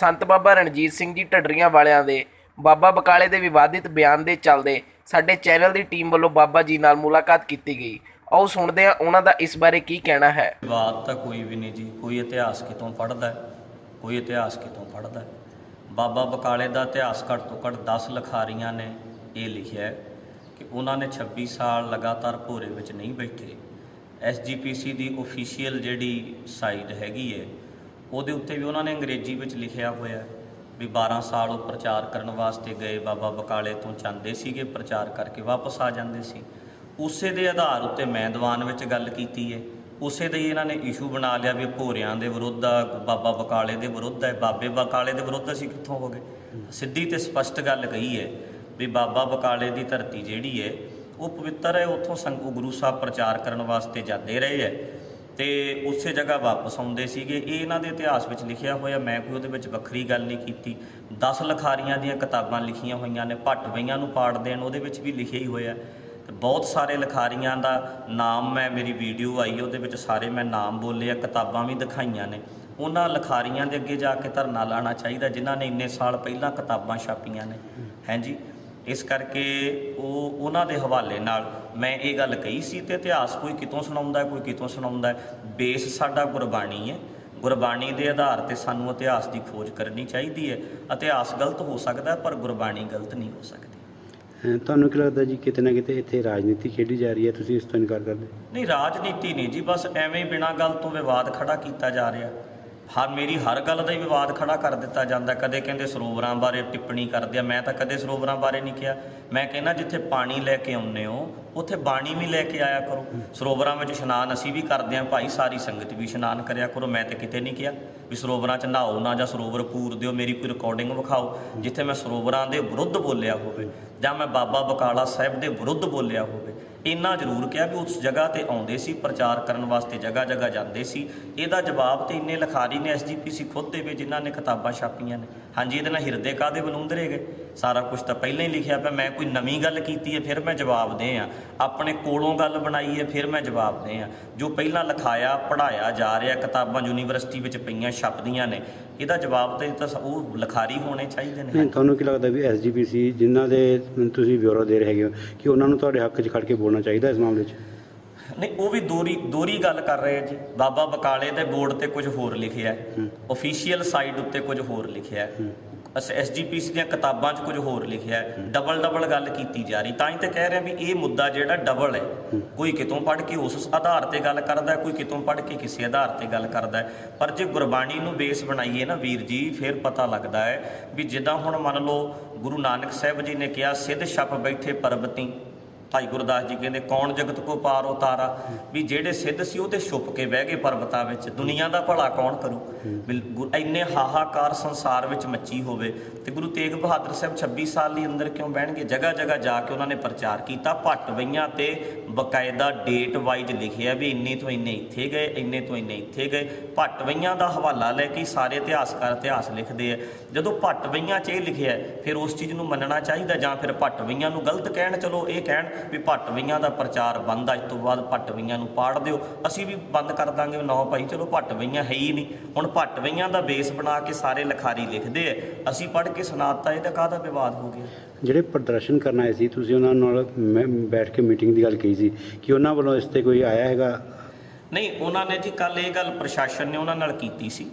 ਸੰਤ ਬਾਬਾ ਰਣਜੀਤ ਸਿੰਘ ਜੀ ਢੱਡਰੀਆਂ ਵਾਲਿਆਂ ਦੇ, ਬਾਬਾ ਬਕਾਲੇ ਦੇ ਵਿਵਾਦਿਤ ਬਿਆਨ ਦੇ ਚੱਲਦੇ ਸਾਡੇ ਚੈਨਲ ਦੀ ਟੀਮ ਵੱਲੋਂ ਬਾਬਾ ਜੀ ਨਾਲ ਮੁਲਾਕਾਤ ਕੀਤੀ ਗਈ। ਆਓ ਸੁਣਦੇ ਹਾਂ ਉਹਨਾਂ ਦਾ ਇਸ ਬਾਰੇ ਕੀ ਕਹਿਣਾ ਹੈ। ਵਿਵਾਦ ਤਾਂ ਕੋਈ ਵੀ ਨਹੀਂ ਜੀ, ਕੋਈ ਇਤਿਹਾਸ ਕਿਤੋਂ ਪੜ੍ਹਦਾ ਕੋਈ ਇਤਿਹਾਸ ਕਿਤੋਂ ਪੜ੍ਹਦਾ ਬਾਬਾ ਬਕਾਲੇ ਦਾ ਇਤਿਹਾਸ ਘੱਟ ਤੋਂ ਘੱਟ 10 ਲਖਾਰੀਆਂ ਨੇ ਇਹ ਲਿਖਿਆ ਹੈ ਕਿ ਉਹਨਾਂ ਨੇ 26 ਸਾਲ ਲਗਾਤਾਰ ਭੋਰੇ ਵਿੱਚ ਨਹੀਂ ਬੈਠੇ। ਐਸਜੀਪੀਸੀ ਦੀ ਅਫੀਸ਼ੀਅਲ ਜਿਹੜੀ ਸਾਈਟ ਹੈਗੀ ਹੈ ਉਹਦੇ ਉੱਤੇ ਵੀ ਉਹਨਾਂ ਨੇ ਅੰਗਰੇਜ਼ੀ ਵਿੱਚ ਲਿਖਿਆ ਹੋਇਆ ਵੀ 12 ਸਾਲ ਉਹ ਪ੍ਰਚਾਰ ਕਰਨ ਵਾਸਤੇ ਗਏ, ਬਾਬਾ ਬਕਾਲੇ ਤੋਂ ਜਾਂਦੇ ਸੀਗੇ, ਪ੍ਰਚਾਰ ਕਰਕੇ ਵਾਪਸ ਆ ਜਾਂਦੇ ਸੀ। ਉਸੇ ਦੇ ਆਧਾਰ ਉੱਤੇ ਮੈਂ ਦੀਵਾਨ ਵਿੱਚ ਗੱਲ ਕੀਤੀ ਹੈ। ਉਸੇ ਦੇ ਹੀ ਇਹਨਾਂ ਨੇ ਇਸ਼ੂ ਬਣਾ ਲਿਆ ਵੀ ਭੋਰਿਆਂ ਦੇ ਵਿਰੁੱਧ ਆ, ਬਾਬਾ ਬਕਾਲੇ ਦੇ ਵਿਰੁੱਧ ਹੈ, ਬਾਬੇ ਬਕਾਲੇ ਦੇ ਵਿਰੁੱਧ ਅਸੀਂ ਕਿੱਥੋਂ ਹੋ ਗਏ? ਸਿੱਧੀ ਤੇ ਸਪਸ਼ਟ ਗੱਲ ਕਹੀ ਹੈ ਵੀ ਬਾਬਾ ਬਕਾਲੇ ਦੀ ਧਰਤੀ ਜਿਹੜੀ ਹੈ, ਉਹ ਪਵਿੱਤਰ ਹੈ, ਉੱਥੋਂ ਸੰਗ ਗੁਰੂ ਸਾਹਿਬ ਪ੍ਰਚਾਰ ਕਰਨ ਵਾਸਤੇ ਜਾਂਦੇ ਰਹੇ ਹੈ। ਤੇ ਉਸੇ ਜਗ੍ਹਾ ਵਾਪਸ ਆਉਂਦੇ ਸੀਗੇ। ਇਹ ਇਹਨਾਂ ਦੇ ਇਤਿਹਾਸ ਵਿੱਚ ਲਿਖਿਆ ਹੋਇਆ, ਮੈਂ ਕੋਈ ਉਹਦੇ ਵਿੱਚ ਵੱਖਰੀ ਗੱਲ ਨਹੀਂ ਕੀਤੀ। 10 ਲਖਾਰੀਆਂ ਦੀਆਂ ਕਿਤਾਬਾਂ ਲਿਖੀਆਂ ਹੋਈਆਂ ਨੇ, ਭੱਟ ਵਈਆਂ ਨੂੰ ਪਾੜ ਦੇਣ, ਉਹਦੇ ਵਿੱਚ ਵੀ ਲਿਖਿਆ ਹੀ ਹੋਇਆ। ਤੇ ਬਹੁਤ ਸਾਰੇ ਲਖਾਰੀਆਂ ਦਾ ਨਾਮ ਮੈਂ, ਮੇਰੀ ਵੀਡੀਓ ਆਈ, ਉਹਦੇ ਵਿੱਚ ਸਾਰੇ ਮੈਂ ਨਾਮ ਬੋਲੇ ਆ, ਕਿਤਾਬਾਂ ਵੀ ਦਿਖਾਈਆਂ ਨੇ। ਉਹਨਾਂ ਲਖਾਰੀਆਂ ਦੇ ਅੱਗੇ ਜਾ ਕੇ ਧਰਨਾ ਲਾਣਾ ਚਾਹੀਦਾ, ਜਿਨ੍ਹਾਂ ਨੇ ਇੰਨੇ ਸਾਲ ਪਹਿਲਾਂ ਕਿਤਾਬਾਂ ਛਾਪੀਆਂ ਨੇ। ਹਾਂਜੀ ਇਸ ਕਰਕੇ ਉਹ ਉਹਨਾਂ ਦੇ ਹਵਾਲੇ ਨਾਲ ਮੈਂ ਇਹ ਗੱਲ ਕਹੀ ਸੀ ਤੇ ਇਤਿਹਾਸ ਕੋਈ ਕਿਤੋਂ ਸੁਣਾਉਂਦਾ ਕੋਈ ਕਿਤੋਂ ਸੁਣਾਉਂਦਾ। ਬੇਸ ਸਾਡਾ ਗੁਰਬਾਣੀ ਹੈ। ਗੁਰਬਾਣੀ ਦੇ ਆਧਾਰ ਤੇ ਸਾਨੂੰ ਇਤਿਹਾਸ ਦੀ ਖੋਜ ਕਰਨੀ ਚਾਹੀਦੀ ਹੈ। ਇਤਿਹਾਸ ਗਲਤ ਹੋ ਸਕਦਾ ਪਰ ਗੁਰਬਾਣੀ ਗਲਤ ਨਹੀਂ ਹੋ ਸਕਦੀ। ਤੁਹਾਨੂੰ ਕੀ ਲੱਗਦਾ ਜੀ ਕਿਤੇ ਨਾ ਕਿਤੇ ਇੱਥੇ ਰਾਜਨੀਤੀ ਖੇਡੀ ਜਾ ਰਹੀ ਹੈ? ਤੁਸੀਂ ਇਸ ਤੋਂ ਇਨਕਾਰ ਕਰਦੇ? ਨਹੀਂ ਰਾਜਨੀਤੀ ਨਹੀਂ ਜੀ ਬਸ ਐਵੇਂ ਬਿਨਾਂ ਗੱਲ ਤੋਂ ਵਿਵਾਦ ਖੜਾ ਕੀਤਾ ਜਾ ਰਿਹਾ। ਹਰ ਮੇਰੀ ਹਰ ਗੱਲ ਦਾ ਹੀ ਵਿਵਾਦ ਖੜਾ ਕਰ ਦਿੱਤਾ ਜਾਂਦਾ। ਕਦੇ ਕਹਿੰਦੇ ਸਰੋਵਰਾਂ ਬਾਰੇ ਟਿੱਪਣੀ ਕਰਦੇ ਆ। ਮੈਂ ਤਾਂ ਕਦੇ ਸਰੋਵਰਾਂ ਬਾਰੇ ਨਹੀਂ ਕਿਹਾ। ਮੈਂ ਕਹਿੰਦਾ, ਜਿੱਥੇ ਪਾਣੀ ਲੈ ਕੇ ਆਉਂਦੇ ਹੋ, ਉੱਥੇ ਬਾਣੀ ਵੀ ਲੈ ਕੇ ਆਇਆ ਕਰੋ। ਸਰੋਵਰਾਂ ਵਿੱਚ ਇਸ਼ਨਾਨ ਅਸੀਂ ਵੀ ਕਰਦੇ ਹਾਂ। ਭਾਈ, ਸਾਰੀ ਸੰਗਤ ਵੀ ਇਸ਼ਨਾਨ ਕਰਿਆ ਕਰੋ। ਮੈਂ ਤਾਂ ਕਿਤੇ ਨਹੀਂ ਕਿਹਾ ਵੀ ਸਰੋਵਰਾਂ 'ਚ ਨਹਾਓ ਨਾ, ਜਾਂ ਸਰੋਵਰ ਪੂਰ ਦਿਓ। ਮੇਰੀ ਕੋਈ ਰਿਕਾਰਡਿੰਗ ਵਿਖਾਓ, ਜਿੱਥੇ ਮੈਂ ਸਰੋਵਰਾਂ ਦੇ ਵਿਰੁੱਧ ਬੋਲਿਆ ਹੋਵੇ, ਜਾਂ ਮੈਂ ਬਾਬਾ ਬਕਾਲਾ ਸਾਹਿਬ ਦੇ ਵਿਰੁੱਧ ਬੋਲਿਆ ਹੋਵੇ। ਇੰਨਾ ਜ਼ਰੂਰ ਕਿਹਾ ਵੀ ਉਸ ਜਗ੍ਹਾ ਤੇ ਆਉਂਦੇ ਸੀ, ਪ੍ਰਚਾਰ ਕਰਨ ਵਾਸਤੇ ਜਗ੍ਹਾ ਜਗ੍ਹਾ ਜਾਂਦੇ ਸੀ। ਇਹਦਾ ਜਵਾਬ ਤੇ ਇੰਨੇ ਲਖਾਰੀ ਨੇ ਐਸਜੀਪੀਸੀ ਖੁਦ ਦੇ ਵੀ ਜਿਨ੍ਹਾਂ ਨੇ ਕਿਤਾਬਾਂ ਛਾਪੀਆਂ ਨੇ। ਹਾਂਜੀ, ਇਹਦੇ ਨਾਲ ਹਿਰਦੇ ਕਾਦੇ ਬਲੂੰਦਰੇ ਗਏ? ਸਾਰਾ ਕੁਝ ਤਾਂ ਪਹਿਲਾਂ ਹੀ ਲਿਖਿਆ ਪਿਆ, ਮੈਂ ਕੋਈ ਨਵੀਂ ਗੱਲ ਕੀਤੀ ਹੈ, ਫਿਰ ਮੈਂ ਜਵਾਬ ਦੇ ਆ ਆਪਣੇ ਕੋਲੋਂ ਗੱਲ ਬਣਾਈ ਹੈ, ਫਿਰ ਮੈਂ ਜਵਾਬ ਦੇ ਆ ਜੋ ਪਹਿਲਾਂ ਲਿਖਾਇਆ ਪੜਾਇਆ ਜਾ ਰਿਹਾ, ਕਿਤਾਬਾਂ ਯੂਨੀਵਰਸਿਟੀ ਵਿੱਚ ਪਈਆਂ, ਛਪਦੀਆਂ ਨੇ, ਇਹਦਾ ਜਵਾਬ ਤੇ ਤਾਂ ਉਹ ਲਖਾਰੀ ਹੋਣੇ ਚਾਹੀਦੇ ਨੇ। ਤੁਹਾਨੂੰ ਕੀ ਲੱਗਦਾ ਵੀ ਐਸਜੀਪੀਸੀ ਜਿਨ੍ਹਾਂ ਦੇ ਤੁਸੀਂ ਬਿਊਰੋ ਦੇ ਰਹੇ ਹੈਗੇ ਹੋ, ਕਿ ਉਹਨਾਂ ਨੂੰ ਤੁਹਾਡੇ ਹੱਕ 'ਚ ਖੜ ਕੇ ਬੋਲ ਬੋਲਣਾ ਚਾਹੀਦਾ ਇਸ ਮਾਮਲੇ 'ਚ? ਨਹੀਂ ਉਹ ਵੀ ਦੋਰੀ ਦੋਰੀ ਗੱਲ ਕਰ ਰਹੇ ਆ ਜੀ। ਬਾਬਾ ਬਕਾਲੇ ਦੇ ਬੋਰਡ ਤੇ ਕੁਝ ਹੋਰ ਲਿਖਿਆ ਹੈ। ਅਫੀਸ਼ੀਅਲ ਸਾਈਟ ਉੱਤੇ ਕੁਝ ਹੋਰ ਲਿਖਿਆ ਹੈ। ਅਸ ਐਸਜੀਪੀਸੀ ਦੀਆਂ ਕਿਤਾਬਾਂ 'ਚ ਕੁਝ ਹੋਰ ਲਿਖਿਆ ਹੈ। ਡਬਲ ਡਬਲ ਗੱਲ ਕੀਤੀ ਜਾ ਰਹੀ। ਤਾਂ ਹੀ ਤੇ ਕਹਿ ਰਿਹਾ ਵੀ ਇਹ ਮੁੱਦਾ ਜਿਹੜਾ ਡਬਲ ਹੈ ਕੋਈ ਕਿਤੋਂ ਪੜ੍ਹ ਕੇ ਉਸ ਆਧਾਰ ਤੇ ਗੱਲ ਕਰਦਾ ਕੋਈ ਕਿਤੋਂ ਪੜ੍ਹ ਕੇ ਕਿਸੇ ਆਧਾਰ ਤੇ ਗੱਲ ਕਰਦਾ। ਪਰ ਜੇ ਗੁਰਬਾਣੀ ਨੂੰ ਬੇਸ ਬਣਾਈਏ ਨਾ ਵੀਰ ਜੀ ਫਿਰ ਪਤਾ ਲੱਗਦਾ ਹੈ ਵੀ ਜਿੱਦਾਂ ਹੁਣ ਮੰਨ ਲਓ ਗੁਰੂ ਨਾਨਕ ਸਾਹਿਬ ਜੀ ਨੇ ਕਿਹਾ ਸਿੱਧ ਛਪ ਬੈਠੇ ਪਰਬਤੀ। ਭਾਈ ਗੁਰਦਾਸ ਜੀ ਕਹਿੰਦੇ, ਕੌਣ ਜਗਤ ਕੋ ਪਾਰ ਉਤਾਰਾ ਵੀ ਜਿਹੜੇ ਸਿੱਧ ਸੀ ਉਹ ਤੇ ਛੁਪ ਕੇ ਬਹਿ ਗਏ ਪਰਬਤਾਂ ਵਿੱਚ। ਦੁਨੀਆ ਦਾ ਭਲਾ ਕੌਣ ਕਰੂ? ਬਿਲ- ਗੁ- ਇੰਨੇ ਹਾਹਾਕਾਰ ਸੰਸਾਰ ਵਿੱਚ ਮੱਚੀ ਹੋਵੇ ਤੇ ਗੁਰੂ ਤੇਗ ਬਹਾਦਰ ਸਾਹਿਬ 26 ਸਾਲ ਲਈ ਅੰਦਰ ਕਿਉਂ ਬਹਿਣਗੇ? ਜਗ੍ਹਾ ਜਗ੍ਹਾ ਜਾ ਕੇ ਉਹਨਾਂ ਨੇ ਪ੍ਰਚਾਰ ਕੀਤਾ, ਭੱਟ ਵਈਆਂ ਤੇ ਬਕਾਇਦਾ ਡੇਟ ਵਾਈਜ਼ ਲਿਖਿਆ ਵੀ ਇੰਨੇ ਤੋਂ ਇੰਨੇ ਇੱਥੇ ਗਏ, ਇੰਨੇ ਤੋਂ ਇੰਨੇ ਇੱਥੇ ਗਏ। ਭੱਟ ਵਈਆਂ ਦਾ ਹਵਾਲਾ ਲੈ ਕੇ ਹੀ ਸਾਰੇ ਇਤਿਹਾਸਕਾਰ ਇਤਿਹਾਸ ਲਿਖਦੇ ਆ। ਜਦੋਂ ਭੱਟ ਵਈਆਂ 'ਚ ਇਹ ਲਿਖਿਆ, ਫਿਰ ਉਸ ਚੀਜ਼ ਨੂੰ ਮੰਨਣਾ ਚਾਹੀਦਾ ਜਾਂ ਫਿਰ ਭੱਟ ਵਈਆਂ ਨੂੰ ਗਲਤ ਕਹਿਣ, ਚਲੋ ਇਹ ਕਹਿਣ। ਵੀ ਭੱਟ ਵਈਆਂ ਦਾ ਪ੍ਰਚਾਰ ਬੰਦ ਇਸ ਤੋਂ ਬਾਅਦ ਭੱਟ ਵਈਆਂ ਨੂੰ ਪਾੜ ਦਿਓ। ਅਸੀਂ ਵੀ ਬੰਦ ਕਰ ਦਾਂਗੇ। ਨਾ ਭਾਈ ਚਲੋ ਭੱਟ ਵਈਆਂ ਹੈ ਹੀ ਨਹੀਂ। ਹੁਣ ਭੱਟ ਵਈਆਂ ਦਾ ਬੇਸ ਬਣਾ ਕੇ ਸਾਰੇ ਲਿਖਾਰੀ ਲਿਖਦੇ ਆ। ਅਸੀਂ ਪੜ੍ਹ ਕੇ ਸੁਣਾਤਾ ਇਹਦਾ ਕਾਹਦਾ ਵਿਵਾਦ ਹੋ ਗਿਆ? ਜਿਹੜੇ ਪ੍ਰਦਰਸ਼ਨ ਕਰਨ ਆਏ ਸੀ ਤੁਸੀਂ ਉਹਨਾਂ ਨਾਲ ਮੈਂ- ਬੈਠ ਕੇ ਮੀਟਿੰਗ ਦੀ ਗੱਲ ਕਹੀ ਸੀ ਕਿ ਉਹਨਾਂ ਵੱਲੋਂ ਇਸ ਤੇ ਕੋਈ ਆਇਆ ਹੈਗਾ? ਨਹੀਂ ਉਹਨਾਂ ਨੇ ਜੀ ਕੱਲ ਇਹ ਗੱਲ ਪ੍ਰਸ਼ਾਸਨ ਨੇ ਉਹਨਾਂ ਨਾਲ ਕੀਤੀ ਸੀ।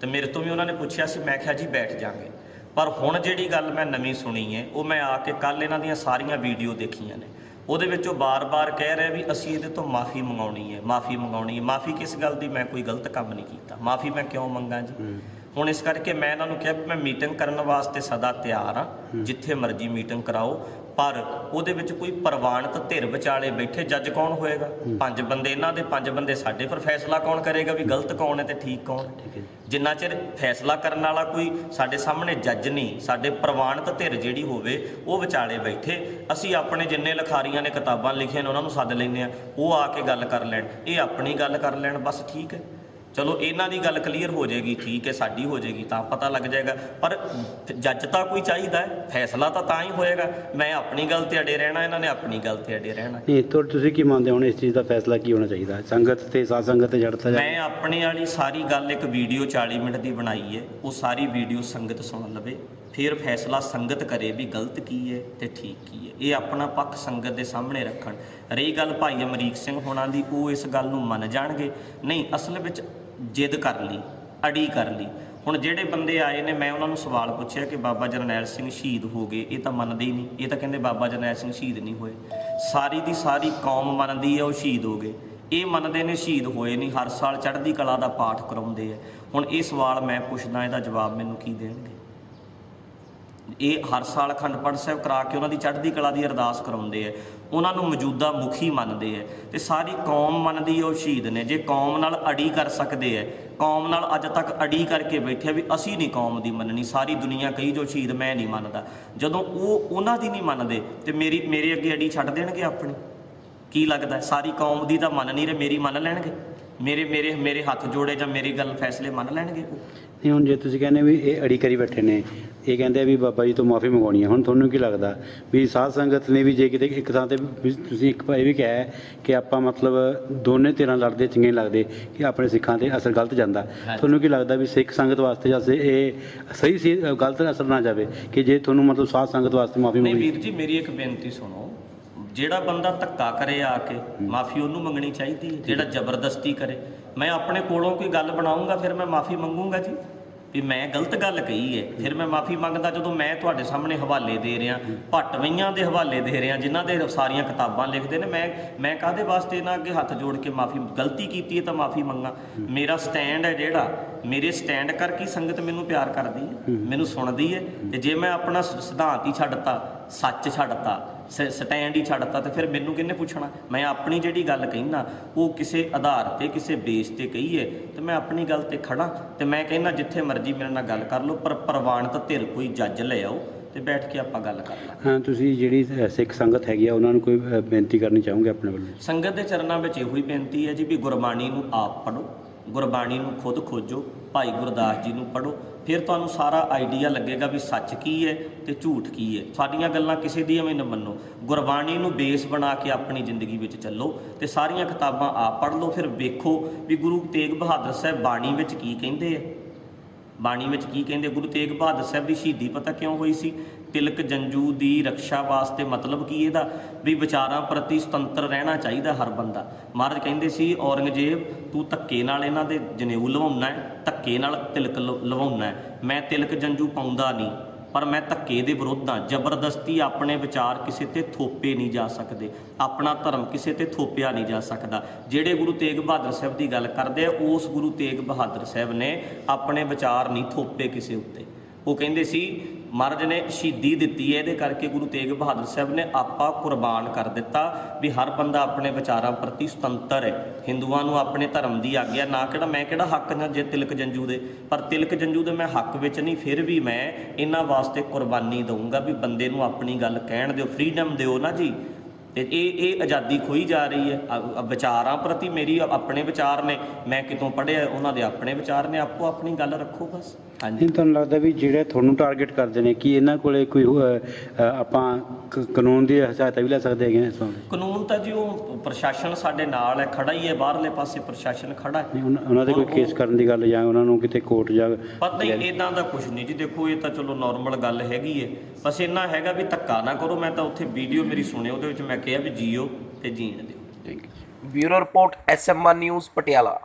ਤੇ ਮੇਰੇ ਤੋਂ ਵੀ ਉਹਨਾਂ ਨੇ ਪੁੱਛਿਆ ਸੀ ਮੈਂ ਕਿਹਾ ਜੀ ਬੈਠ ਜਾਾਂਗੇ। ਪਰ ਹੁਣ ਜਿਹੜੀ ਗੱਲ ਮੈਂ ਨਵੀਂ ਸੁਣੀ ਹੈ ਉਹ ਮੈਂ ਆ ਕੇ ਕੱਲ ਇਹਨਾਂ ਦੀਆਂ ਸਾਰੀਆਂ ਵੀਡੀਓ ਦੇਖੀਆਂ ਨੇ। ਉਹਦੇ ਵਿੱਚ ਉਹ ਬਾਰ-ਬਾਰ ਕਹਿ ਰਿਹਾ ਵੀ ਅਸੀਂ ਇਹਦੇ ਤੋਂ ਮਾਫੀ ਮੰਗਾਉਣੀ ਹੈ ਮਾਫੀ ਮੰਗਾਉਣੀ ਹੈ। ਮਾਫੀ ਕਿਸ ਗੱਲ ਦੀ? ਮੈਂ ਕੋਈ ਗਲਤ ਕੰਮ ਨਹੀਂ ਕੀਤਾ। ਮਾਫੀ ਮੈਂ ਕਿਉਂ ਮੰਗਾ ਜੀ? ਹੁਣ ਇਸ ਕਰਕੇ ਮੈਂ ਇਹਨਾਂ ਨੂੰ ਕਿਹਾ ਮੈਂ ਮੀਟਿੰਗ ਕਰਨ ਵਾਸਤੇ ਸਦਾ ਤਿਆਰ ਹਾਂ। ਜਿੱਥੇ ਮਰਜ਼ੀ ਮੀਟਿੰਗ ਕਰਾਓ। ਪਰ ਉਹਦੇ ਵਿੱਚ ਕੋਈ ਪ੍ਰਵਾਨਿਤ ਧਿਰ ਵਿਚਾਲੇ ਬੈਠੇ ਜੱਜ ਕੌਣ ਹੋਏਗਾ? ਪੰਜ ਬੰਦੇ ਇਹਨਾਂ ਦੇ ਪੰਜ ਬੰਦੇ ਸਾਡੇ ਪਰ ਫੈਸਲਾ ਕੌਣ ਕਰੇਗਾ ਵੀ ਗਲਤ ਕੌਣ ਹੈ ਤੇ ਠੀਕ ਕੌਣ ਹੈ? ਠੀਕ ਹੈ ਜੀ। ਜਿੰਨਾ ਚਿਰ ਫੈਸਲਾ ਕਰਨ ਵਾਲਾ ਕੋਈ ਸਾਡੇ ਸਾਹਮਣੇ ਜੱਜ ਨਹੀਂ ਸਾਡੇ ਪ੍ਰਵਾਨਿਤ ਧਿਰ ਜਿਹੜੀ ਹੋਵੇ ਉਹ ਵਿਚਾਲੇ ਬੈਠੇ। ਅਸੀਂ ਆਪਣੇ ਜਿੰਨੇ ਲਖਾਰੀਆਂ ਨੇ ਕਿਤਾਬਾਂ ਲਿਖੀਆਂ ਨੇ ਉਹਨਾਂ ਨੂੰ ਸੱਦ ਲੈਂਦੇ ਆ ਉਹ ਆ ਕੇ ਗੱਲ ਕਰ ਲੈਣ। ਇਹ ਆਪਣੀ ਗੱਲ ਕਰ ਲੈਣ ਬਸ ਠੀਕ ਹੈ। ਚਲੋ ਇਹਨਾਂ ਦੀ ਗੱਲ ਕਲੀਅਰ ਹੋ ਜਾਏਗੀ ਠੀਕ ਹੈ ਸਾਡੀ ਹੋ ਜਾਏਗੀ ਤਾਂ ਪਤਾ ਲੱਗ ਜਾਏਗਾ। ਪਰ ਜੱਜ ਤਾਂ ਕੋਈ ਚਾਹੀਦਾ ਹੈ ਫੈਸਲਾ ਤਾਂ ਤਾਂ ਹੀ ਹੋਏਗਾ। ਮੈਂ ਆਪਣੀ ਗੱਲ ਤੇ ਅੜੇ ਰਹਿਣਾ ਇਹਨਾਂ ਨੇ ਆਪਣੀ ਗੱਲ ਤੇ ਅੜੇ ਰਹਿਣਾ। ਨਹੀਂ ਤੁ- ਤੁਸੀਂ ਕੀ ਮੰਨਦੇ ਹੋ ਇਸ ਚੀਜ਼ ਦਾ ਫੈਸਲਾ ਕੀ ਹੋਣਾ ਚਾਹੀਦਾ? ਸੰਗਤ ਤੇ ਸਾਧ ਸੰਗਤ ਤੇ ਜੜਤਾ ਜਾ ਮੈਂ ਆਪਣੇ ਵਾਲੀ ਸਾਰੀ ਗੱਲ ਇੱਕ ਵੀਡੀਓ 40 ਮਿੰਟ ਦੀ ਬਣਾਈ ਹੈ ਉਹ ਸਾਰੀ ਵੀਡੀਓ ਸੰਗਤ ਸੁਣ ਲਵੇ। ਫਿਰ ਫੈਸਲਾ ਸੰਗਤ ਕਰੇ ਵੀ ਗਲਤ ਕੀ ਹੈ ਤੇ ਠੀਕ ਕੀ ਹੈ। ਇਹ ਆਪਣਾ ਪੱਖ ਸੰਗਤ ਦੇ ਸਾਹਮਣੇ ਰੱਖਣ। ਰਹੀ ਗੱਲ ਭਾਈ ਅਮਰੀਕ ਸਿੰਘ ਹੋਣਾ ਦੀ ਉਹ ਇਸ ਗੱਲ ਨੂੰ ਮੰਨ ਜਾਣਗੇ। ਨਹੀਂ ਅਸਲ ਵਿੱਚ ਜਿੱਦ ਕਰ ਲਈ, ਅੜੀ ਕਰ ਲਈ। ਹੁਣ ਜਿਹੜੇ ਬੰਦੇ ਆਏ ਨੇ, ਮੈਂ ਉਹਨਾਂ ਨੂੰ ਸਵਾਲ ਪੁੱਛਿਆ ਕਿ ਬਾਬਾ ਜਰਨੈਲ ਸਿੰਘ ਸ਼ਹੀਦ ਹੋ ਗਏ, ਇਹ ਤਾਂ ਮੰਨਦੇ ਹੀ ਨਹੀਂ। ਇਹ ਤਾਂ ਕਹਿੰਦੇ ਬਾਬਾ ਜਰਨੈਲ ਸਿੰਘ ਸ਼ਹੀਦ ਨਹੀਂ ਹੋਏ। ਸਾਰੀ ਦੀ ਸਾਰੀ ਕੌਮ ਮੰਨਦੀ ਹੈ, ਉਹ ਸ਼ਹੀਦ ਹੋ ਗਏ। ਇਹ ਮੰਨਦੇ ਨੇ ਸ਼ਹੀਦ ਹੋਏ ਨਹੀਂ, ਹਰ ਸਾਲ ਚੜ੍ਹਦੀ ਕਲਾ ਦਾ ਪਾਠ ਕਰਾਉਂਦੇ ਆ। ਹੁਣ ਇਹ ਸਵਾਲ ਮੈਂ ਪੁੱਛਦਾ, ਇਹਦਾ ਜਵਾਬ ਮੈਨੂੰ ਕੀ ਦੇਣਗੇ? ਇਹ ਹਰ ਸਾਲ ਅਖੰਡ ਪਾਠ ਸਾਹਿਬ ਕਰਾ ਕੇ ਉਹਨਾਂ ਦੀ ਚੜ੍ਹਦੀ ਕਲਾ ਦੀ ਅਰਦਾਸ ਕਰਾਉਂਦੇ ਆ। ਉਹਨਾਂ ਨੂੰ ਮੌਜੂਦਾ ਮੁਖੀ ਮੰਨਦੇ ਆ ਤੇ ਸਾਰੀ ਕੌਮ ਮੰਨਦੀ ਉਹ ਸ਼ਹੀਦ ਨੇ। ਜੇ ਕੌਮ ਨਾਲ ਅੜੀ ਕਰ ਸਕਦੇ ਆ, ਕੌਮ ਨਾਲ ਅੱਜ ਤੱਕ ਅੜੀ ਕਰਕੇ ਬੈਠੇ ਆ ਵੀ ਅਸੀਂ ਨਹੀਂ ਕੌਮ ਦੀ ਮੰਨਣੀ। ਸਾਰੀ ਦੁਨੀਆ ਕਹੀ ਜੋ ਸ਼ਹੀਦ ਮੈਂ ਨਹੀਂ ਮੰਨਦਾ। ਜਦੋਂ ਉਹ ਉਹਨਾਂ ਦੀ ਨਹੀਂ ਮੰਨਦੇ, ਤੇ ਮੇਰੀ, ਮੇਰੇ ਅੱਗੇ ਅੜੀ ਛੱਡ ਦੇਣਗੇ ਆਪਣੀ? ਕੀ ਲੱਗਦਾ ਸਾਰੀ ਕੌਮ ਦੀ ਤਾਂ ਮੰਨ ਨਹੀਂ ਰਹੇ, ਮੇਰੀ ਮੰਨ ਲੈਣਗੇ? ਮੇਰੇ ਮੇਰੇ ਮੇਰੇ ਹੱਥ ਜੋੜੇ ਜਾਂ ਮੇਰੀ ਗੱਲ ਫੈਸਲੇ ਮੰਨ ਲੈਣਗੇ ਉਹ? ਨਹੀਂ, ਹੁਣ ਜੇ ਤੁਸੀਂ ਕਹਿੰਦੇ ਵੀ ਇਹ ਅੜੀ ਕਰੀ ਬੈਠੇ ਨੇ ਇਹ ਕਹਿੰਦੇ ਆ ਵੀ ਬਾਬਾ ਜੀ ਤੋਂ ਮਾਫੀ ਮੰਗਵਾਉਣੀ ਹੈ ਹੁਣ ਤੁਹਾਨੂੰ ਕੀ ਲੱਗਦਾ? ਵੀ ਸਾਧ ਸੰਗਤ ਨੇ ਵੀ ਜੇ ਕਿਤੇ ਇੱਕ ਥਾਂ ਤੇ ਵੀ ਤੁਸੀਂ ਇੱਕ ਇਹ ਵੀ ਕਿਹਾ ਹੈ ਕਿ ਆਪਾਂ ਮਤਲਬ ਦੋਨੇ ਧਿਰਾਂ ਲੜਦੇ ਚੰਗੇ ਨਹੀਂ ਲੱਗਦੇ ਕਿ ਆਪਣੇ ਸਿੱਖਾਂ ਤੇ ਅਸਰ ਗਲਤ ਜਾਂਦਾ। ਤੁਹਾਨੂੰ ਕੀ ਲੱਗਦਾ ਵੀ ਸਿੱਖ ਸੰਗਤ ਵਾਸਤੇ ਜੈਸੇ ਇਹ ਸਹੀ ਸੀ ਗਲਤ ਅਸਰ ਨਾ ਜਾਵੇ ਕਿ ਜੇ ਤੁਹਾਨੂੰ ਮਤਲਬ ਸਾਧ ਸੰਗਤ ਵਾਸਤੇ ਮਾਫੀ ਨਹੀਂ ਮੰਗਣੀ ਵੀਰ ਜੀ ਮੇਰੀ ਇੱਕ ਬੇਨਤੀ ਸੁਣੋ। ਜਿਹੜਾ ਬੰਦਾ ਧੱਕਾ ਕਰੇ ਆ ਕੇ ਮਾਫੀ ਉਹਨੂੰ ਮੰਗਣੀ ਚਾਹੀਦੀ ਹੈ। ਜਿਹੜਾ ਜ਼ਬਰਦਸਤੀ ਕਰੇ। ਮੈਂ ਆਪਣੇ ਕੋਲੋਂ ਕੋਈ ਗੱਲ ਬਣਾਉਂਗਾ ਫਿਰ ਮੈਂ ਮਾਫੀ ਮੰਗੂੰਗਾ ਜੀ। ਵੀ ਮੈਂ ਗਲਤ ਗੱਲ ਕਹੀ ਹੈ ਫਿਰ ਮੈਂ ਮਾਫੀ ਮੰਗਦਾ ਜਦੋਂ ਮੈਂ ਤੁਹਾਡੇ ਸਾਹਮਣੇ ਹਵਾਲੇ ਦੇ ਰਿਹਾ ਭੱਟਵਈਆਂ ਦੇ ਹਵਾਲੇ ਦੇ ਰਿਹਾ ਜਿਨ੍ਹਾਂ ਦੇ ਸਾਰੀਆਂ ਕਿਤਾਬਾਂ ਲਿਖਦੇ ਨੇ ਮੈਂ ਮੈਂ ਕਾਹਦੇ ਵਾਸਤੇ ਇਹਨਾਂ ਅੱਗੇ ਹੱਥ ਜੋੜ ਕੇ ਮਾਫੀ ਗਲਤੀ ਕੀਤੀ ਹੈ ਤਾਂ ਮਾਫੀ ਮੰਗਾ। ਮੇਰਾ ਸਟੈਂਡ ਹੈ ਜਿਹੜਾ ਮੇਰੇ ਸਟੈਂਡ ਕਰਕੇ ਸੰਗਤ ਮੈਨੂੰ ਪਿਆਰ ਕਰਦੀ ਹੈ। ਮੈਨੂੰ ਸੁਣਦੀ ਹੈ ਤੇ ਜੇ ਮੈਂ ਆਪਣਾ ਸਿਧਾਂਤ ਹੀ ਛੱਡਤਾ ਸੱਚ ਛੱਡਤਾ ਸਟੈਂਡ ਹੀ ਛੱਡਤਾ ਤੇ ਫਿਰ ਮੈਨੂੰ ਕਿਹਨੇ ਪੁੱਛਣਾ? ਮੈਂ ਆਪਣੀ ਜਿਹੜੀ ਗੱਲ ਕਹਿਣਾ ਉਹ ਕਿਸੇ ਆਧਾਰ ਤੇ ਕਿਸੇ ਬੇਸ ਤੇ ਕਹੀ ਹੈ ਤੇ ਮੈਂ ਆਪਣੀ ਗੱਲ ਤੇ ਖੜਾ ਤੇ ਮੈਂ ਕਹਿੰਦਾ ਜਿੱਥੇ ਮਰਜ਼ੀ ਮੇਰੇ ਨਾਲ ਗੱਲ ਕਰ ਲਓ ਪਰ ਪ੍ਰਵਾਨਿਤ ਧਿਰ ਕੋਈ ਜੱਜ ਲੈ ਆਓ ਤੇ ਬੈਠ ਕੇ ਆਪਾਂ ਗੱਲ ਕਰ ਲਾਂਗੇ। ਹਾਂ ਤੁਸੀਂ ਜਿਹੜੀ ਸਿੱਖ ਸੰਗਤ ਹੈਗੀ ਆ ਉਹਨਾਂ ਨੂੰ ਕੋਈ ਬੇਨਤੀ ਕਰਨੀ ਚਾਹੋਗੇ ਆਪਣੇ ਵੱਲੋਂ? ਸੰਗਤ ਦੇ ਚਰਨਾਂ ਵਿੱਚ ਇਹੋ ਹੀ ਬੇਨਤੀ ਹੈ ਜੀ ਵੀ ਗੁਰਬਾਣੀ ਨੂੰ ਆਪ ਪੜੋ ਗੁਰਬਾਣੀ ਨੂੰ ਖੁਦ ਖੋਜੋ ਭਾਈ ਗੁਰਦਾਸ ਜੀ ਨੂੰ ਪੜੋ ਫਿਰ ਤੁਹਾਨੂੰ ਸਾਰਾ ਆਈਡੀਆ ਲੱਗੇਗਾ ਵੀ ਸੱਚ ਕੀ ਹੈ ਤੇ ਝੂਠ ਕੀ ਹੈ। ਸਾਡੀਆਂ ਗੱਲਾਂ ਕਿਸੇ ਦੀਆਂ ਵੀ ਨਾ ਮੰਨੋ। ਗੁਰਬਾਣੀ ਨੂੰ ਬੇਸ ਬਣਾ ਕੇ ਆਪਣੀ ਜ਼ਿੰਦਗੀ ਵਿੱਚ ਚੱਲੋ ਤੇ ਸਾਰੀਆਂ ਕਿਤਾਬਾਂ ਆਪ ਪੜ੍ਹ ਲਓ, ਫਿਰ ਵੇਖੋ ਵੀ ਗੁਰੂ ਤੇਗ ਬਹਾਦਰ ਸਾਹਿਬ ਬਾਣੀ ਵਿੱਚ ਕੀ ਕਹਿੰਦੇ ਆ। ਬਾਣੀ ਵਿੱਚ ਕੀ ਕਹਿੰਦੇ, ਗੁਰੂ ਤੇਗ ਬਹਾਦਰ ਸਾਹਿਬ ਦੀ ਸ਼ਹੀਦੀ ਪਤਾ ਕਿਉਂ ਹੋਈ ਸੀ? ਤਿਲਕ ਜੰਜੂ ਦੀ ਰੱਖਿਆ ਵਾਸਤੇ ਮਤਲਬ ਕੀ ਇਹਦਾ? ਵੀ ਵਿਚਾਰਾਂ ਪ੍ਰਤੀ ਸੁਤੰਤਰ ਰਹਿਣਾ ਚਾਹੀਦਾ ਹਰ ਬੰਦਾ। ਮਹਾਰਾਜ ਕਹਿੰਦੇ ਸੀ, ਔਰੰਗਜ਼ੇਬ, ਤੂੰ ਧੱਕੇ ਨਾਲ ਇਹਨਾਂ ਦੇ ਜਨੇਊ ਲਵਾਉਣਾ ਹੈ, ਧੱਕੇ ਨਾਲ ਤਿਲਕ ਲਵਾਉਣਾ ਹੈ। ਮੈਂ ਤਿਲਕ ਜੰਜੂ ਪਾਉਂਦਾ ਨਹੀਂ। ਪਰ ਮੈਂ ਧੱਕੇ ਦੇ ਵਿਰੁੱਧ ਹਾਂ। ਜ਼ਬਰਦਸਤੀ ਆਪਣੇ ਵਿਚਾਰ ਕਿਸੇ ਤੇ ਥੋਪੇ ਨਹੀਂ ਜਾ ਸਕਦੇ। ਆਪਣਾ ਧਰਮ ਕਿਸੇ ਤੇ ਥੋਪਿਆ ਨਹੀਂ ਜਾ ਸਕਦਾ। ਜਿਹੜੇ ਗੁਰੂ ਤੇਗ ਬਹਾਦਰ ਸਾਹਿਬ ਦੀ ਗੱਲ ਕਰਦੇ ਆ, ਉਸ ਗੁਰੂ ਤੇਗ ਬਹਾਦਰ ਸਾਹਿਬ ਨੇ ਆਪਣੇ ਵਿਚਾਰ ਨਹੀਂ ਥੋਪੇ ਕਿਸੇ ਉੱਤੇ। ਉਹ ਕਹਿੰਦੇ ਸੀ ਮਹਾਰਾਜ ਨੇ ਸ਼ਹੀਦੀ ਦਿੱਤੀ ਹੈ, ਇਹਦੇ ਕਰਕੇ ਗੁਰੂ ਤੇਗ ਬਹਾਦਰ ਸਾਹਿਬ ਨੇ ਆਪਾ ਕੁਰਬਾਨ ਕਰ ਦਿੱਤਾ ਵੀ ਹਰ ਬੰਦਾ ਆਪਣੇ ਵਿਚਾਰਾਂ ਪ੍ਰਤੀ ਸੁਤੰਤਰ ਹੈ। ਹਿੰਦੂਆਂ ਨੂੰ ਆਪਣੇ ਧਰਮ ਦੀ ਆਗਿਆ, ਨਾ ਕਿਹੜਾ ਮੈਂ ਕਿਹੜਾ ਹੱਕ ਨਾ ਜੇ ਤਿਲਕ ਜੰਜੂ ਦੇ, ਪਰ ਤਿਲਕ ਜੰਜੂ ਦੇ ਮੈਂ ਹੱਕ ਵਿੱਚ ਨਹੀਂ, ਫਿਰ ਵੀ ਮੈਂ ਇਹਨਾਂ ਵਾਸਤੇ ਕੁਰਬਾਨੀ ਦਊਂਗਾ ਵੀ ਬੰਦੇ ਨੂੰ ਆਪਣੀ ਗੱਲ ਕਹਿਣ ਦਿਓ ਫ੍ਰੀडम ਦਿਓ ਨਾ ਜੀ। ਤੇ ਇਹ ਇਹ ਆਜ਼ਾਦੀ ਖੋਈ ਜਾ ਰਹੀ ਹੈ। ਵਿਚਾਰਾਂ ਪ੍ਰਤੀ ਮੇਰੀ ਆਪਣੇ ਵਿਚਾਰ ਨੇ, ਮੈਂ ਕਿਤੋਂ ਪੜ੍ਹਿਆ, ਉਹਨਾਂ ਦੇ ਆਪਣੇ ਵਿਚਾਰ ਨੇ, ਆਪੋ ਆਪਣੀ ਗੱਲ ਰੱਖੋ ਬਸ। ਹਾਂਜੀ। ਤੁਹਾਨੂੰ ਲੱਗਦਾ ਵੀ ਜਿਹੜੇ ਤੁਹਾਨੂੰ ਟਾਰਗੇਟ ਕਰਦੇ ਨੇ ਕਿ ਇਹਨਾਂ ਕੋਲੇ ਕੋਈ ਆਪਾਂ ਕਾਨੂੰਨ ਦੀ ਸਹਾਇਤਾ ਵੀ ਲੈ ਸਕਦੇ ਹੈਗੇ ਇਸ 'ਚ? ਕਾਨੂੰਨ ਤਾਂ ਜੀ ਉਹ ਪ੍ਰਸ਼ਾਸਨ ਸਾਡੇ ਨਾਲ ਹੈ ਖੜਾ ਹੀ ਹੈ ਬਾਹਰਲੇ ਪਾਸੇ ਪ੍ਰਸ਼ਾਸਨ ਖੜਾ ਹੈ। ਨਹੀਂ ਉਹਨਾਂ ਦੇ ਕੋਈ ਕੇਸ ਕਰਨ ਦੀ ਗੱਲ ਜਾਂ ਉਹਨਾਂ ਨੂੰ ਕਿਤੇ ਕੋਰਟ ਜਾਂ ਪਰ ਨਹੀਂ ਇਦਾਂ ਦਾ ਕੁਝ ਨਹੀਂ ਜੀ ਦੇਖੋ ਇਹ ਤਾਂ ਚਲੋ ਨਾਰਮਲ ਗੱਲ ਹੈਗੀ ਹੈ। ਬਸ ਇੰਨਾ ਹੈਗਾ ਵੀ ਧੱਕਾ ਨਾ ਕਰੋ ਮੈਂ ਤਾਂ ਉੱਥੇ ਵੀਡੀਓ ਮੇਰੀ ਸੁਣਿਓ ਉਹਦੇ ਵਿੱਚ ਮੈਂ ਕਿਹਾ ਵੀ ਜੀਓ ਤੇ ਜੀਣ ਦਿਓ। Thank you bureau report SMR news Patiala.